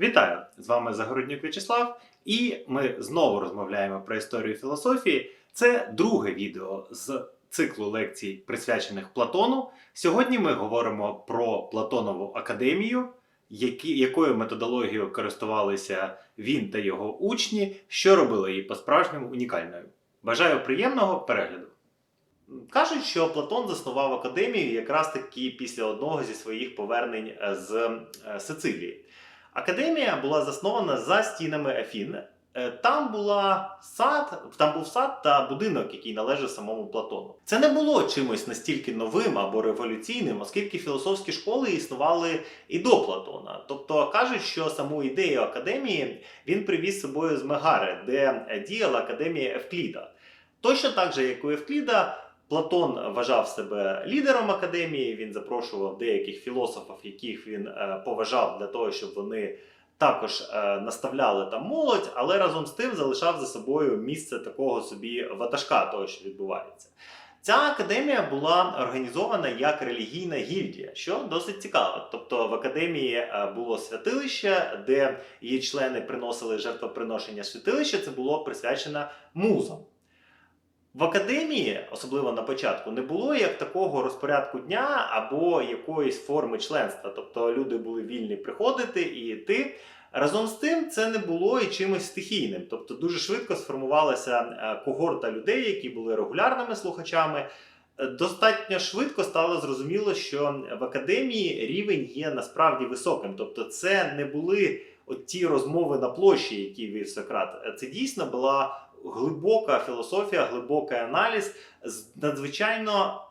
Вітаю! З вами Загороднюк В'ячеслав, і ми знову розмовляємо про історію філософії. Це друге відео з циклу лекцій, присвячених Платону. Сьогодні ми говоримо про Платонову академію, які, якою методологією користувалися він та його учні, що робило її по-справжньому унікальною. Бажаю приємного перегляду! Кажуть, що Платон заснував академію якраз таки після одного зі своїх повернень з е, Сицилії. Академія була заснована за стінами Афін. Е, Там була сад, там був сад та будинок, який належав самому Платону. Це не було чимось настільки новим або революційним, оскільки філософські школи існували і до Платона. Тобто кажуть, що саму ідею академії він привіз з собою з Мегари, де діяла академія Евкліда. Точно так же, як у Евкліда, Платон вважав себе лідером академії. Він запрошував деяких філософів, яких він е, поважав для того, щоб вони також е, наставляли там молодь, але разом з тим залишав за собою місце такого собі ватажка, того, що відбувається. Ця академія була організована як релігійна гільдія, що досить цікаво. Тобто в академії е, було святилище, де її члени приносили жертвоприношення святилища. Це було присвячено музам. В академії, особливо на початку, не було як такого розпорядку дня або якоїсь форми членства. Тобто люди були вільні приходити і йти. Разом з тим, це не було і чимось стихійним. Тобто дуже швидко сформувалася е, когорта людей, які були регулярними слухачами. Е, Достатньо швидко стало зрозуміло, що в академії рівень є насправді високим. Тобто, це не були от ті розмови на площі, які вів Сократ. Е, Це дійсно була глибока філософія, глибокий аналіз з надзвичайно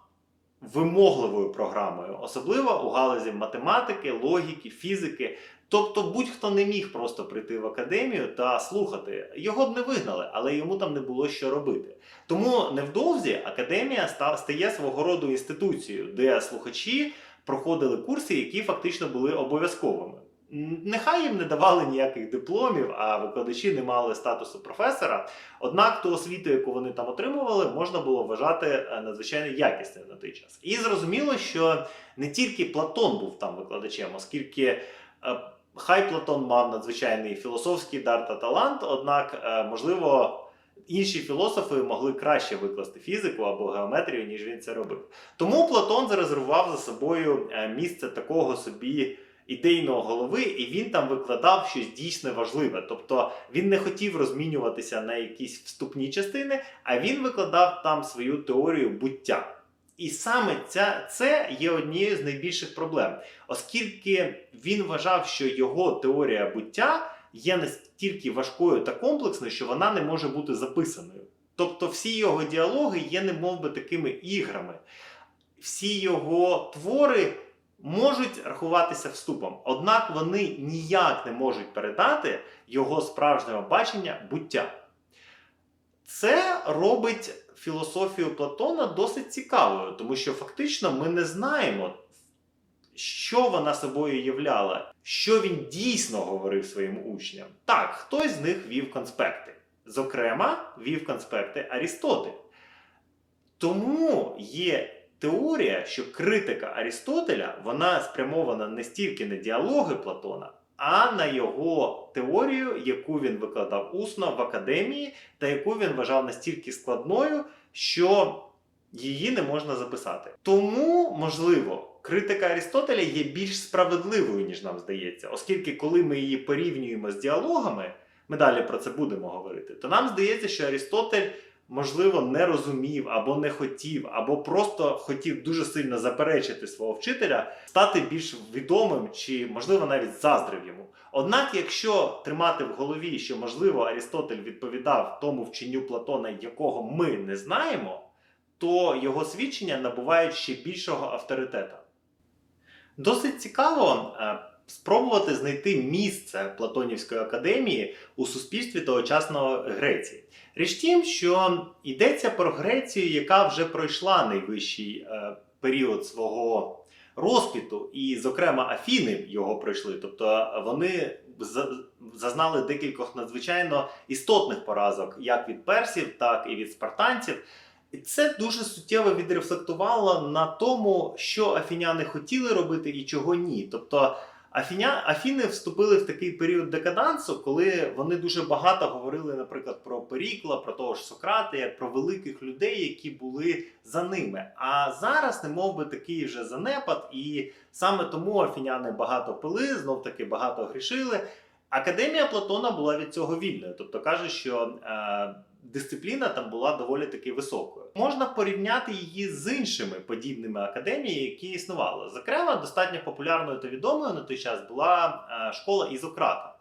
вимогливою програмою, особливо у галузі математики, логіки, фізики. Тобто будь-хто не міг просто прийти в академію та слухати. Його б не вигнали, але йому там не було що робити. Тому невдовзі академія стає свого роду інституцією, де слухачі проходили курси, які фактично були обов'язковими. Нехай їм не давали ніяких дипломів, а викладачі не мали статусу професора. Однак ту освіту, яку вони там отримували, можна було вважати е, надзвичайно якісною на той час. І зрозуміло, що не тільки Платон був там викладачем, оскільки е, хай Платон мав надзвичайний філософський дар та талант, однак, е, можливо. Інші філософи могли краще викласти фізику або геометрію, ніж він це робив. Тому Платон зарезервував за собою місце такого собі ідейного голови, і він там викладав щось дійсно важливе. Тобто він не хотів розмінюватися на якісь вступні частини, а він викладав там свою теорію буття. І саме ця, це є однією з найбільших проблем, оскільки він вважав, що його теорія буття є настільки важкою та комплексною, що вона не може бути записаною. Тобто всі його діалоги є немов би такими іграми. Всі його твори можуть рахуватися вступом, однак вони ніяк не можуть передати його справжнього бачення буття. Це робить філософію Платона досить цікавою, тому що фактично ми не знаємо, що вона собою являла, що він дійсно говорив своїм учням. Так, хтось з них вів конспекти. Зокрема, вів конспекти Арістотель. Тому є теорія, що критика Арістотеля вона спрямована не стільки на діалоги Платона, а на його теорію, яку він викладав усно в академії, та яку він вважав настільки складною, що її не можна записати. Тому, можливо, критика Арістотеля є більш справедливою, ніж нам здається, оскільки, коли ми її порівнюємо з діалогами, ми далі про це будемо говорити, то нам здається, що Арістотель. Можливо, не розумів або не хотів, або просто хотів дуже сильно заперечити свого вчителя, стати більш відомим чи, можливо, навіть заздрив йому. Однак, якщо тримати в голові, що можливо Арістотель відповідав тому вченню Платона, якого ми не знаємо, то його свідчення набувають ще більшого авторитета. Досить цікаво е, спробувати знайти місце Платонівської академії у суспільстві тогочасного Греції. Річ тім, що йдеться про Грецію, яка вже пройшла найвищий е, період свого розквіту, і, зокрема, Афіни його пройшли. Тобто вони за- зазнали декількох надзвичайно істотних поразок, як від персів, так і від спартанців. І це дуже суттєво відрефлектувало на тому, що афіняни хотіли робити і чого ні. Тобто Афіня, Афіни вступили в такий період декадансу, коли вони дуже багато говорили, наприклад, про Перікла, про того ж Сократа, як про великих людей, які були за ними. А зараз, не би, такий вже занепад, і саме тому афіняни багато пили, знов таки багато грішили. Академія Платона була від цього вільною, тобто каже, що е, дисципліна там була доволі таки високою. Можна порівняти її з іншими подібними академіями, які існували. Зокрема, достатньо популярною та відомою на той час була е, школа Ізократа.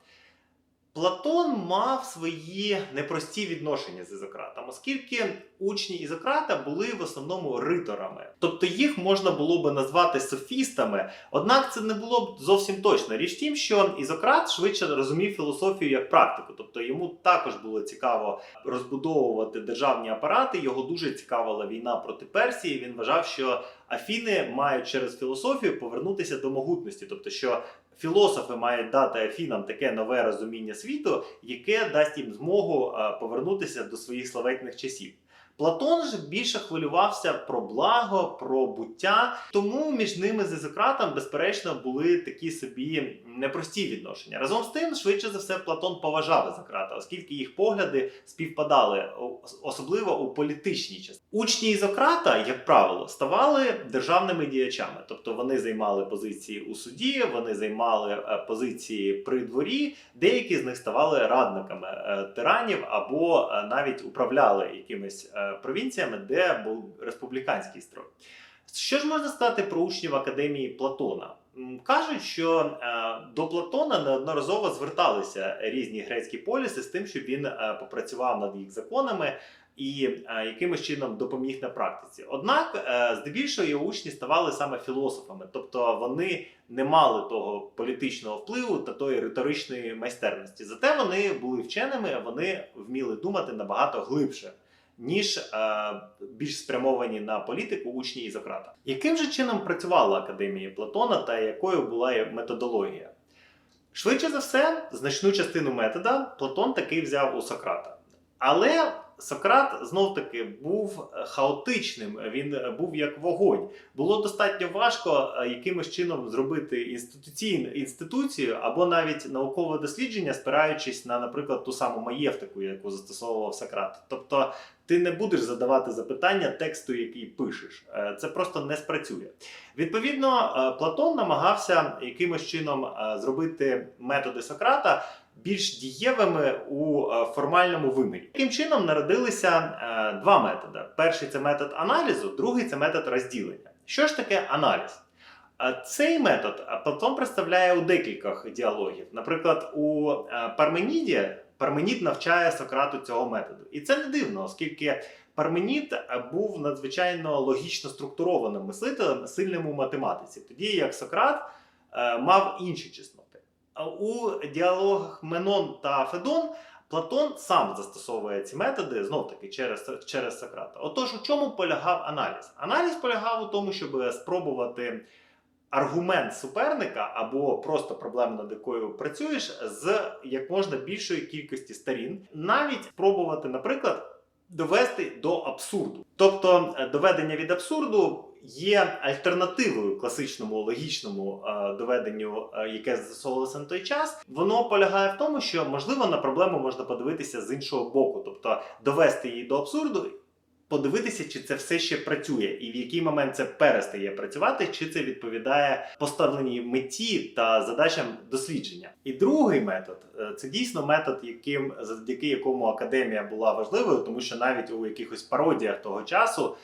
Платон мав свої непрості відношення з Ізократом, оскільки учні Ізократа були в основному риторами. Тобто їх можна було би назвати софістами, однак це не було б зовсім точно. Річ тім, що Ізократ швидше розумів філософію як практику, тобто йому також було цікаво розбудовувати державні апарати. Його дуже цікавила війна проти Персії. Він вважав, що Афіни мають через філософію повернутися до могутності, тобто що філософи мають дати Афінам таке нове розуміння світу, яке дасть їм змогу е, повернутися до своїх славетних часів. Платон ж більше хвилювався про благо, про буття, тому між ними з Ізократом, безперечно, були такі собі непрості відношення. Разом з тим, швидше за все, Платон поважав Ізократа, оскільки їх погляди співпадали, особливо у політичній частині. Учні Ізократа, як правило, ставали державними діячами, тобто вони займали позиції у суді, вони займали е, позиції при дворі, деякі з них ставали радниками е, тиранів або е, навіть управляли якимись провінціями, де був республіканський строй. Що ж можна сказати про учнів академії Платона? Кажуть, що е, до Платона неодноразово зверталися різні грецькі поліси з тим, щоб він е, попрацював над їх законами і е, якимось чином допоміг на практиці. Однак, здебільшого його учні ставали саме філософами, тобто вони не мали того політичного впливу та тої риторичної майстерності. Зате вони були вченими, вони вміли думати набагато глибше. Ніж е, більш спрямовані на політику учні Ізократа. Яким же чином працювала академія Платона та якою була методологія? Швидше за все, значну частину метода Платон таки взяв у Сократа. Але Сократ знов таки був е, хаотичним, він е, був як вогонь. Було достатньо важко е, якимось чином зробити інституційну інституцію або навіть наукове дослідження, спираючись на, наприклад, ту саму маєвтику, яку застосовував Сократ. Тобто ти не будеш задавати запитання тексту, який пишеш. Це просто не спрацює. Відповідно, Платон намагався якимось чином зробити методи Сократа більш дієвими у е, формальному вимірі. Таким чином народилися е, два методи: перший це метод аналізу, другий це метод розділення. Що ж таке аналіз? Е, Цей метод Платон представляє у декількох діалогів. Наприклад, у Парменіді Парменід навчає Сократу цього методу. І це не дивно, оскільки Парменід був надзвичайно логічно структурованим мислителем, сильним у математиці, тоді як Сократ мав інші чесноти. У діалогах Менон та Федон Платон сам застосовує ці методи знов таки через, через Сократа. Отож, у чому полягав аналіз? Аналіз полягав у тому, щоб спробувати аргумент суперника або просто проблему, над якою працюєш, з як можна більшої кількості сторін, навіть спробувати, наприклад. Довести до абсурду, тобто е, доведення від абсурду є альтернативою класичному логічному е, доведенню, е, яке застосовувалося на той час. Воно полягає в тому, що можливо на проблему можна подивитися з іншого боку, тобто довести її до абсурду, подивитися, чи це все ще працює, і в який момент це перестає працювати, чи це відповідає поставленій меті та задачам дослідження. І другий метод е, це дійсно метод, яким завдяки якому академія була важливою, тому що навіть у якихось пародіях того часу.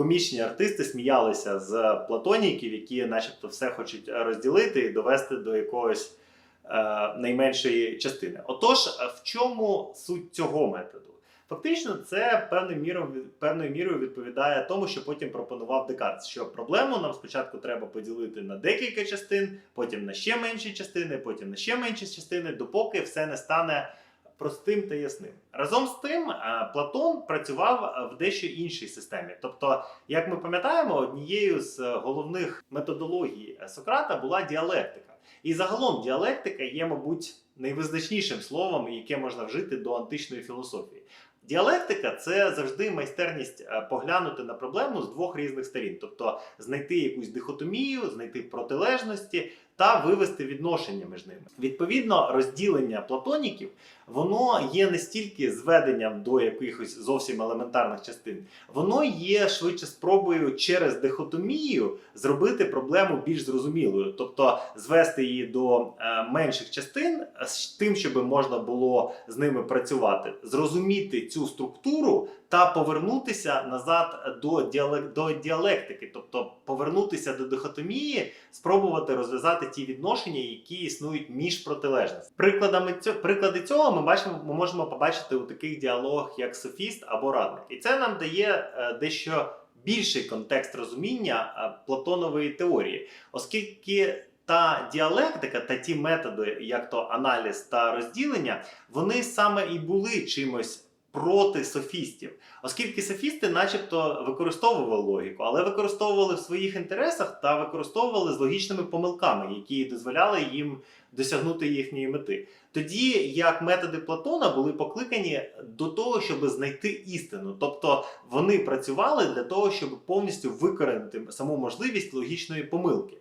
Комічні артисти сміялися з платоніків, які, начебто, все хочуть розділити і довести до якогось е, найменшої частини. Отож, в чому суть цього методу? Фактично, це певною мірою, певною мірою відповідає тому, що потім пропонував Декарт, що проблему нам спочатку треба поділити на декілька частин, потім на ще менші частини, потім на ще менші частини, допоки все не стане простим та ясним. Разом з тим, е, Платон працював в дещо іншій системі. Тобто, як ми пам'ятаємо, однією з головних методологій Сократа була діалектика. І загалом діалектика є, мабуть, найвизначнішим словом, яке можна вжити до античної філософії. Діалектика це завжди майстерність е, поглянути на проблему з двох різних сторін, тобто знайти якусь дихотомію, знайти протилежності та вивести відношення між ними. Відповідно, розділення платоніків воно є не стільки зведенням до якихось зовсім елементарних частин, воно є швидше спробою через дихотомію зробити проблему більш зрозумілою, тобто звести її до е, менших частин з тим, щоб можна було з ними працювати, зрозуміти цю структуру та повернутися назад до, діалек... до діалектики, тобто повернутися до дихотомії, спробувати розв'язати ті відношення, які існують між протилежностями. Прикладами цього приклади цього ми бачимо, ми можемо побачити у таких діалогах, як софіст або радник, і це нам дає е, дещо більший контекст розуміння е, Платонової теорії, оскільки. Та діалектика та ті методи, як то аналіз та розділення, вони саме і були чимось проти софістів, оскільки софісти, начебто, використовували логіку, але використовували в своїх інтересах та використовували з логічними помилками, які дозволяли їм досягнути їхньої мети. Тоді як методи Платона були покликані до того, щоб знайти істину, тобто вони працювали для того, щоб повністю викоренити саму можливість логічної помилки.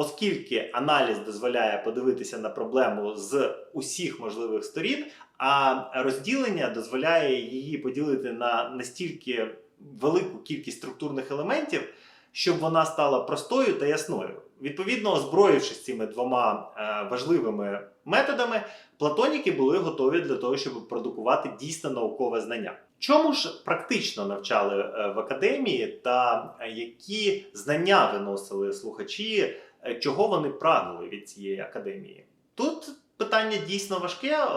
Оскільки аналіз дозволяє подивитися на проблему з усіх можливих сторін, а розділення дозволяє її поділити на настільки велику кількість структурних елементів, щоб вона стала простою та ясною. Відповідно, озброївшись цими двома е, важливими методами, платоніки були готові для того, щоб продукувати дійсно наукове знання. Чому ж практично навчали е, в академії, та які знання виносили слухачі, чого вони прагнули від цієї академії? Тут питання дійсно важке, е,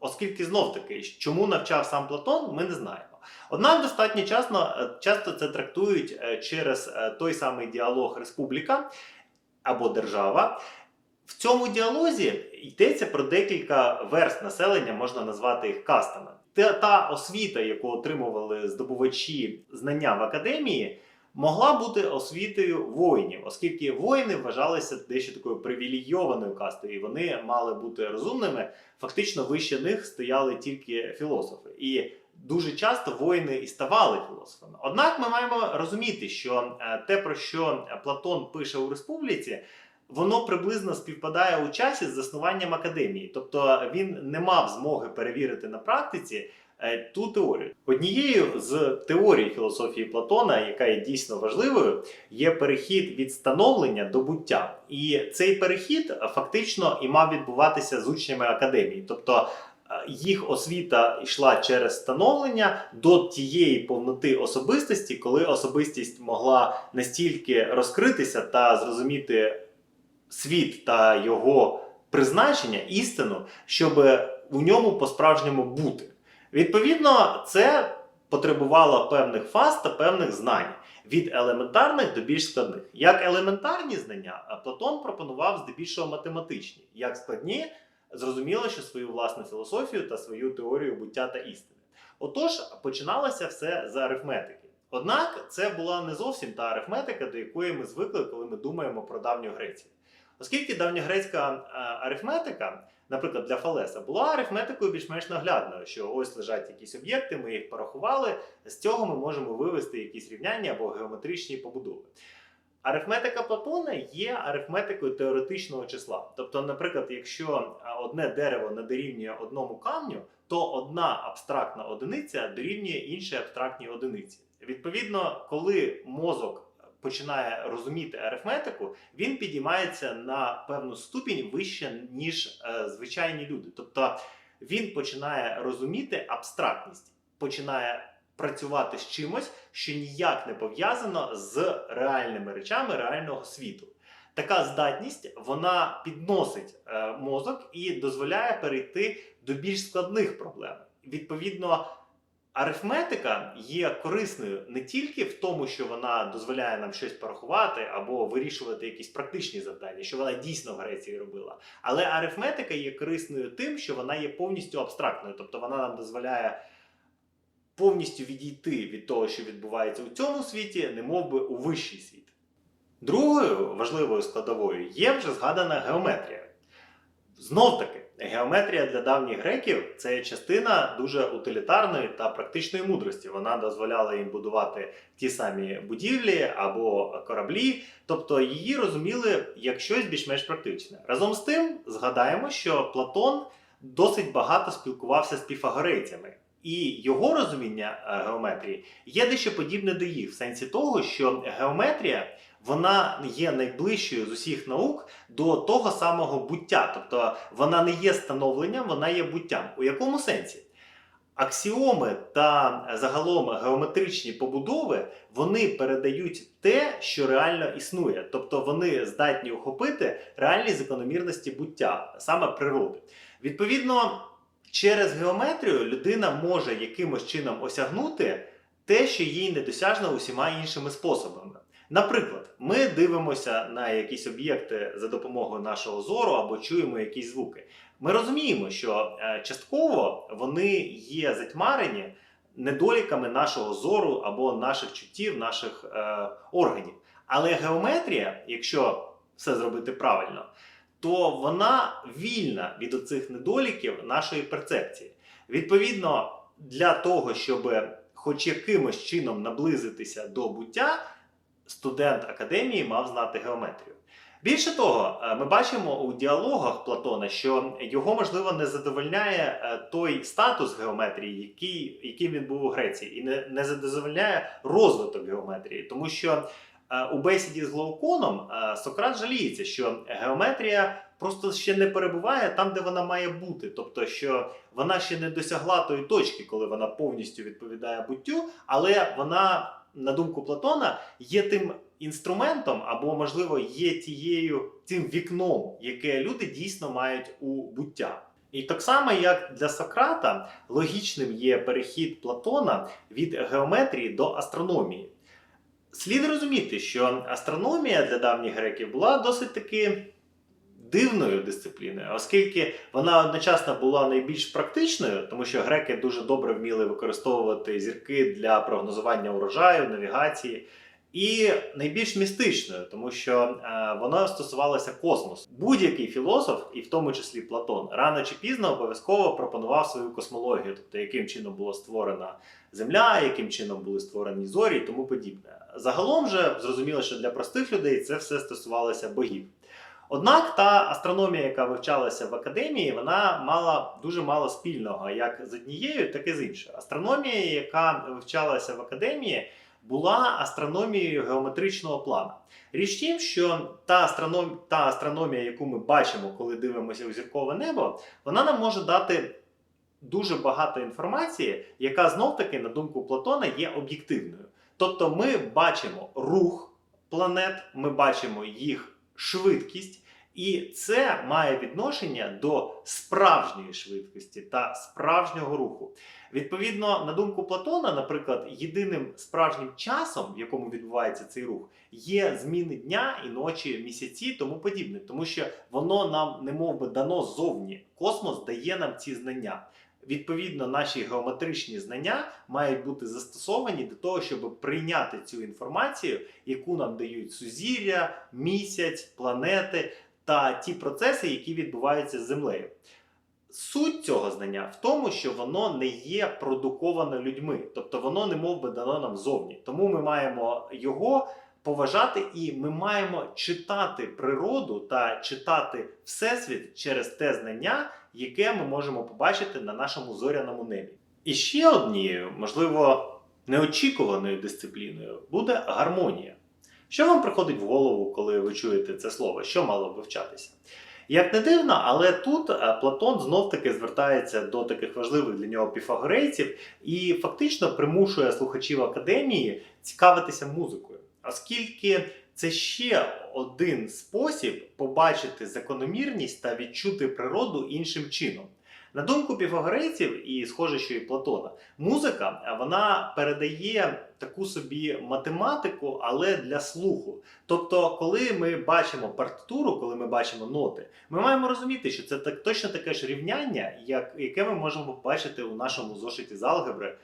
оскільки знов таки, чому навчав сам Платон, ми не знаємо. Однак достатньо часто, е, часто це трактують е, через е, той самий діалог Республіка або держава. В цьому діалозі йдеться про декілька верст населення, можна назвати їх кастами. Та, та освіта, яку отримували здобувачі знання в академії, могла бути освітою воїнів, оскільки воїни вважалися дещо такою привілейованою кастою, і вони мали бути розумними. Фактично, вище них стояли тільки філософи. І дуже часто воїни і ставали філософами. Однак ми маємо розуміти, що е, те, про що Платон пише у республіці, воно приблизно співпадає у часі з заснуванням академії, тобто він не мав змоги перевірити на практиці ту теорію. Однією з теорій філософії Платона, яка є дійсно важливою, є перехід від становлення до буття. І цей перехід е, фактично і мав відбуватися з учнями академії, тобто. е, Їх освіта йшла через становлення до тієї повноти особистості, коли особистість могла настільки розкритися та зрозуміти світ та його призначення, істину, щоб у ньому по-справжньому бути. Відповідно, це потребувало певних фаз та певних знань від елементарних до більш складних. Як елементарні знання, Платон пропонував здебільшого математичні, як складні, зрозуміло, що свою власну філософію та свою теорію буття та істини. Отож, починалося все з арифметики. Однак це була не зовсім та арифметика, до якої ми звикли, коли ми думаємо про давню Грецію. Оскільки давньогрецька е, арифметика, наприклад, для Фалеса, була арифметикою більш-менш наглядною, що ось лежать якісь об'єкти, ми їх порахували, з цього ми можемо вивести якісь рівняння або геометричні побудови. Арифметика Платона є арифметикою теоретичного числа. Тобто, наприклад, якщо е, одне дерево не дорівнює одному камню, то одна абстрактна одиниця дорівнює іншій абстрактній одиниці. Відповідно, коли мозок починає розуміти арифметику, він підіймається на певну ступінь вище, ніж е, звичайні люди. Тобто він починає розуміти абстрактність, починає працювати з чимось, що ніяк не пов'язано з реальними речами реального світу. Така здатність вона підносить е, мозок і дозволяє перейти до більш складних проблем. Відповідно, арифметика є корисною не тільки в тому, що вона дозволяє нам щось порахувати або вирішувати якісь практичні завдання, що вона дійсно в Греції робила. Але арифметика є корисною тим, що вона є повністю абстрактною, тобто вона нам дозволяє повністю відійти від того, що відбувається у цьому світі, не би у вищий світ. Другою важливою складовою є вже згадана геометрія. Знов таки, геометрія для давніх греків це частина дуже утилітарної та практичної мудрості. Вона дозволяла їм будувати ті самі будівлі або кораблі, тобто її розуміли як щось більш-менш практичне. Разом з тим, згадаємо, що Платон досить багато спілкувався з піфагорейцями. І його розуміння е, геометрії є дещо подібне до їх, в сенсі того, що геометрія вона є найближчою з усіх наук до того самого буття. Тобто вона не є становленням, вона є буттям. У якому сенсі? Аксіоми та загалом геометричні побудови вони передають те, що реально існує. Тобто вони здатні охопити реальні закономірності буття, саме природи. Відповідно, через геометрію людина може якимось чином осягнути те, що їй недосяжно усіма іншими способами. Наприклад, ми дивимося на якісь об'єкти за допомогою нашого зору або чуємо якісь звуки. Ми розуміємо, що е, частково вони є затьмарені недоліками нашого зору або наших чуттів, наших е, органів. Але геометрія, якщо все зробити правильно, то вона вільна від оцих недоліків нашої перцепції. Відповідно, для того, щоб хоч якимось чином наблизитися до буття, студент академії мав знати геометрію. Більше того, е, ми бачимо у діалогах Платона, що його можливо не задовольняє е, той статус геометрії, який, яким він був у Греції, і не, не задовольняє розвиток геометрії, тому що е, у бесіді з Глауконом Сократ жаліється, що геометрія просто ще не перебуває там, де вона має бути. Тобто, що вона ще не досягла тої точки, коли вона повністю відповідає буттю, але вона, на думку Платона, є тим інструментом, або, можливо, є тією тим вікном, яке люди дійсно мають у буття. І так само, як для Сократа, логічним є перехід Платона від геометрії до астрономії. Слід розуміти, що астрономія для давніх греків була досить таки дивною дисципліною, оскільки вона одночасно була найбільш практичною, тому що греки дуже добре вміли використовувати зірки для прогнозування урожаю, навігації. І найбільш містичною, тому що е, вона стосувалася космосу. Будь-який філософ, і в тому числі Платон, рано чи пізно обов'язково пропонував свою космологію, тобто яким чином була створена Земля, яким чином були створені зорі і тому подібне. Загалом же зрозуміло, що для простих людей це все стосувалося богів. Однак та астрономія, яка вивчалася в академії, вона мала дуже мало спільного як з однією, так і з іншою. Астрономія, яка вивчалася в академії, була астрономією геометричного плану. Річ тім, що та, астроном... та астрономія, яку ми бачимо, коли дивимося у зіркове небо, вона нам може дати дуже багато інформації, яка знов-таки, на думку Платона, є об'єктивною. Тобто ми бачимо рух планет, ми бачимо їх швидкість, і це має відношення до справжньої швидкості та справжнього руху. Відповідно, на думку Платона, наприклад, єдиним справжнім часом, в якому відбувається цей рух, є зміни дня і ночі, місяці, тому подібне, тому що воно нам не мов би дано ззовні. Космос дає нам ці знання. Відповідно, наші геометричні знання мають бути застосовані для того, щоб прийняти цю інформацію, яку нам дають сузір'я, місяць, планети та ті процеси, які відбуваються з землею. Суть цього знання в тому, що воно не є продуковане людьми, тобто воно не мов би дано нам зовні. Тому ми маємо його поважати і ми маємо читати природу та читати всесвіт через те знання, яке ми можемо побачити на нашому зоряному небі. І ще однією, можливо, неочікуваною дисципліною буде гармонія. Що вам приходить в голову, коли ви чуєте це слово? Що мало б вивчатися? Як не дивно, але тут е, Платон знов-таки звертається до таких важливих для нього піфагорейців і фактично примушує слухачів академії цікавитися музикою, оскільки це ще один спосіб побачити закономірність та відчути природу іншим чином. На думку піфагорейців, і схоже, що і Платона, музика е, вона передає таку собі математику, але для слуху. Тобто, коли ми бачимо партитуру, коли ми бачимо ноти, ми маємо розуміти, що це так точно таке ж рівняння, як, яке ми можемо побачити у нашому зошиті з алгебри.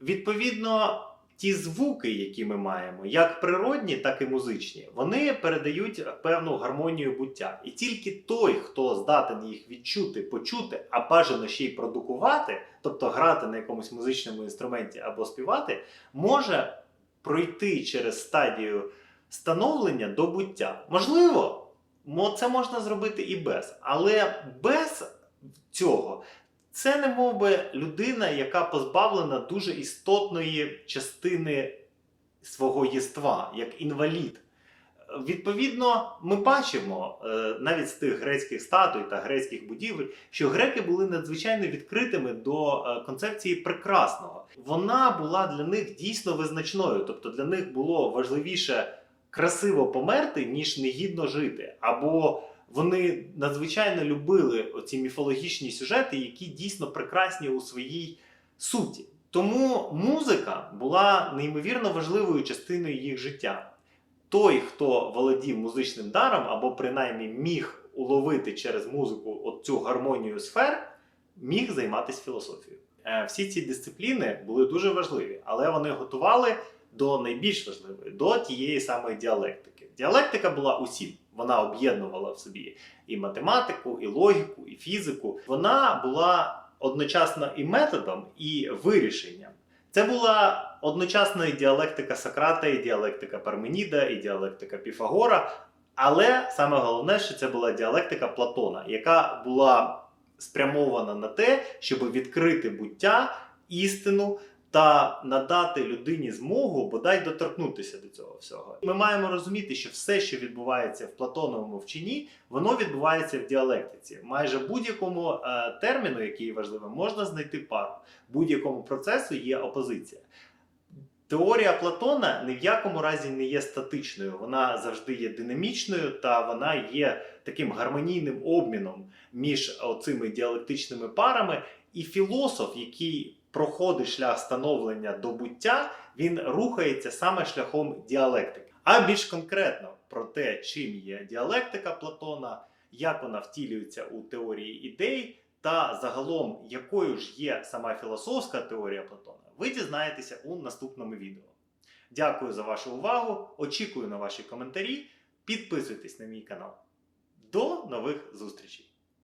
Відповідно, ті звуки, які ми маємо, як природні, так і музичні, вони передають певну гармонію буття. І тільки той, хто здатен їх відчути, почути, а бажано ще й продукувати, тобто грати на якомусь музичному інструменті або співати, може пройти через стадію становлення до буття. Можливо, це можна зробити і без, але без цього. Це не мов би людина, яка позбавлена дуже істотної частини свого єства, як інвалід. Відповідно, ми бачимо е, навіть з тих грецьких статуй та грецьких будівель, що греки були надзвичайно відкритими до е, концепції прекрасного. Вона була для них дійсно визначною, тобто для них було важливіше красиво померти, ніж негідно жити. Або вони надзвичайно любили оці міфологічні сюжети, які дійсно прекрасні у своїй суті. Тому музика була неймовірно важливою частиною їх життя. Той, хто володів музичним даром, або принаймні міг уловити через музику цю гармонію сфер, міг займатися філософією. Е, Всі ці дисципліни були дуже важливі, але вони готували до найбільш важливої, до тієї самої діалектики. Діалектика була усім. Вона об'єднувала в собі і математику, і логіку, і фізику. Вона була одночасно і методом, і вирішенням. Це була одночасно і діалектика Сократа, і діалектика Парменіда, і діалектика Піфагора. Але саме головне, що це була діалектика Платона, яка була спрямована на те, щоб відкрити буття, істину та надати людині змогу бодай доторкнутися до цього всього. Ми маємо розуміти, що все, що відбувається в Платоновому вченні, воно відбувається в діалектиці. Майже будь-якому е, терміну, який важливий, можна знайти пару. Будь-якому процесу є опозиція. Теорія Платона ні в якому разі не є статичною, вона завжди є динамічною та вона є таким гармонійним обміном між цими діалектичними парами. І філософ, який проходить шлях становлення до буття, він рухається саме шляхом діалектики. А більш конкретно про те, чим є діалектика Платона, як вона втілюється у теорії ідей, та загалом якою ж є сама філософська теорія Платона, ви дізнаєтеся у наступному відео. Дякую за вашу увагу. Очікую на ваші коментарі. Підписуйтесь на мій канал. До нових зустрічей!